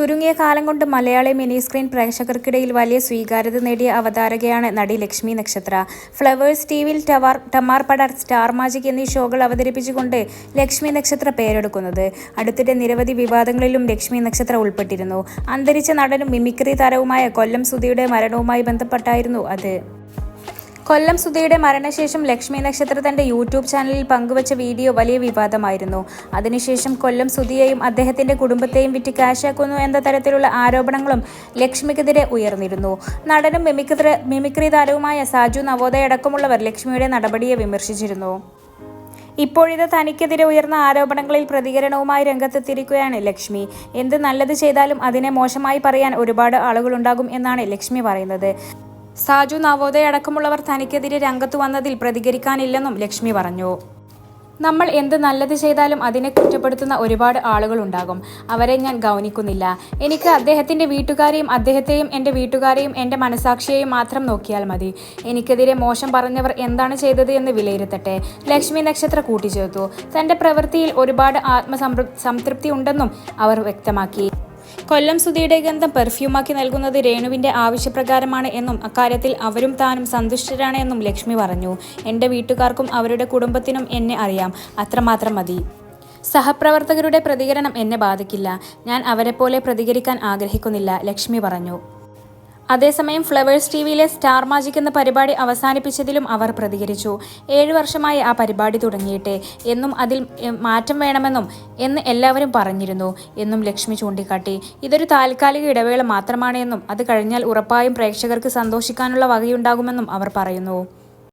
ചുരുങ്ങിയ കാലം കൊണ്ട് മലയാളി മിനി സ്ക്രീൻ പ്രേക്ഷകർക്കിടയിൽ വലിയ സ്വീകാര്യത നേടിയ അവതാരകയാണ് നടി ലക്ഷ്മി നക്ഷത്ര. ഫ്ലവേഴ്സ് ടി വിയിൽ ടവാർ ടമാർ പടർ സ്റ്റാർ മാജിക് എന്നീ ഷോകൾ അവതരിപ്പിച്ചുകൊണ്ട് ലക്ഷ്മി നക്ഷത്ര പേരെടുക്കുന്നത്. അടുത്തിടെ നിരവധി വിവാദങ്ങളിലും ലക്ഷ്മി നക്ഷത്ര ഉൾപ്പെട്ടിരുന്നു. അന്തരിച്ച നടനും മിമിക്രി താരവുമായ കൊല്ലം സുധിയുടെ മരണവുമായി ബന്ധപ്പെട്ടായിരുന്നു അത്. കൊല്ലം സുധയുടെ മരണശേഷം ലക്ഷ്മി നക്ഷത്ര തന്റെ യൂട്യൂബ് ചാനലിൽ പങ്കുവച്ച വീഡിയോ വലിയ വിവാദമായിരുന്നു. അതിനുശേഷം കൊല്ലം സുധിയെയും അദ്ദേഹത്തിന്റെ കുടുംബത്തെയും വിറ്റ് കാശാക്കുന്നു എന്ന തരത്തിലുള്ള ആരോപണങ്ങളും ലക്ഷ്മിക്കെതിരെ ഉയർന്നിരുന്നു. നടനും മിമിക്രി മിമിക്രി താരവുമായ സാജു നവോദയ അടക്കമുള്ളവർ ലക്ഷ്മിയുടെ നടപടിയെ വിമർശിച്ചിരുന്നു. ഇപ്പോഴിത് തനിക്കെതിരെ ഉയർന്ന ആരോപണങ്ങളിൽ പ്രതികരണവുമായി രംഗത്തെത്തിയിരിക്കുകയാണ് ലക്ഷ്മി. എന്ത് നല്ലത് ചെയ്താലും അതിനെ മോശമായി പറയാൻ ഒരുപാട് ആളുകളുണ്ടാകും എന്നാണ് ലക്ഷ്മി പറയുന്നത്. സാജു നവോദയ അടക്കമുള്ളവർ തനിക്കെതിരെ രംഗത്തു വന്നതിൽ പ്രതികരിക്കാനില്ലെന്നും ലക്ഷ്മി പറഞ്ഞു. നമ്മൾ എന്ത് നല്ലത് ചെയ്താലും അതിനെ കുറ്റപ്പെടുത്തുന്ന ഒരുപാട് ആളുകളുണ്ടാകും. അവരെ ഞാൻ ഗൗനിക്കുന്നില്ല. എനിക്ക് അദ്ദേഹത്തിന്റെ വീട്ടുകാരെയും അദ്ദേഹത്തെയും എന്റെ വീട്ടുകാരെയും എന്റെ മനസാക്ഷിയെയും മാത്രം നോക്കിയാൽ മതി. എനിക്കെതിരെ മോശം പറഞ്ഞവർ എന്താണ് ചെയ്തത് എന്ന് വിലയിരുത്തട്ടെ. ലക്ഷ്മി നക്ഷത്ര കൂട്ടിച്ചേർത്തു. തന്റെ പ്രവൃത്തിയിൽ ഒരുപാട് ആത്മസംതൃപ്തി ഉണ്ടെന്നും അവർ വ്യക്തമാക്കി. കൊല്ലം സുധിയുടെ ഗന്ധം പെർഫ്യൂമാക്കി നൽകുന്നത് രേണുവിന്റെ ആവശ്യപ്രകാരമാണ് എന്നും അക്കാര്യത്തിൽ അവരും താനും സന്തുഷ്ടരാണ് എന്നും ലക്ഷ്മി പറഞ്ഞു. എന്റെ വീട്ടുകാർക്കും അവരുടെ കുടുംബത്തിനും എന്നെ അറിയാം. അത്രമാത്രം മതി. സഹപ്രവർത്തകരുടെ പ്രതികരണം എന്നെ ബാധിക്കില്ല. ഞാൻ അവരെപ്പോലെ പ്രതികരിക്കാൻ ആഗ്രഹിക്കുന്നില്ല ലക്ഷ്മി പറഞ്ഞു. അതേസമയം ഫ്ലവേഴ്സ് ടി വിയിലെ സ്റ്റാർ മാജിക് എന്ന പരിപാടി അവസാനിപ്പിച്ചതിലും അവർ പ്രതികരിച്ചു. ഏഴു വർഷമായി ആ പരിപാടി തുടങ്ങിയിട്ടെ. എന്നും അതിൽ മാറ്റം വേണമെന്നും എന്ന് എല്ലാവരും പറഞ്ഞിരുന്നു. എന്നും ലക്ഷ്മി ചൂണ്ടിക്കാട്ടി. ഇതൊരു താൽക്കാലിക ഇടവേള മാത്രമാണ് എന്നും അത് കഴിഞ്ഞാൽ ഉറപ്പായും പ്രേക്ഷകർക്ക് സന്തോഷിക്കാനുള്ള വകയുണ്ടാകുമെന്നും അവർ പറയുന്നു.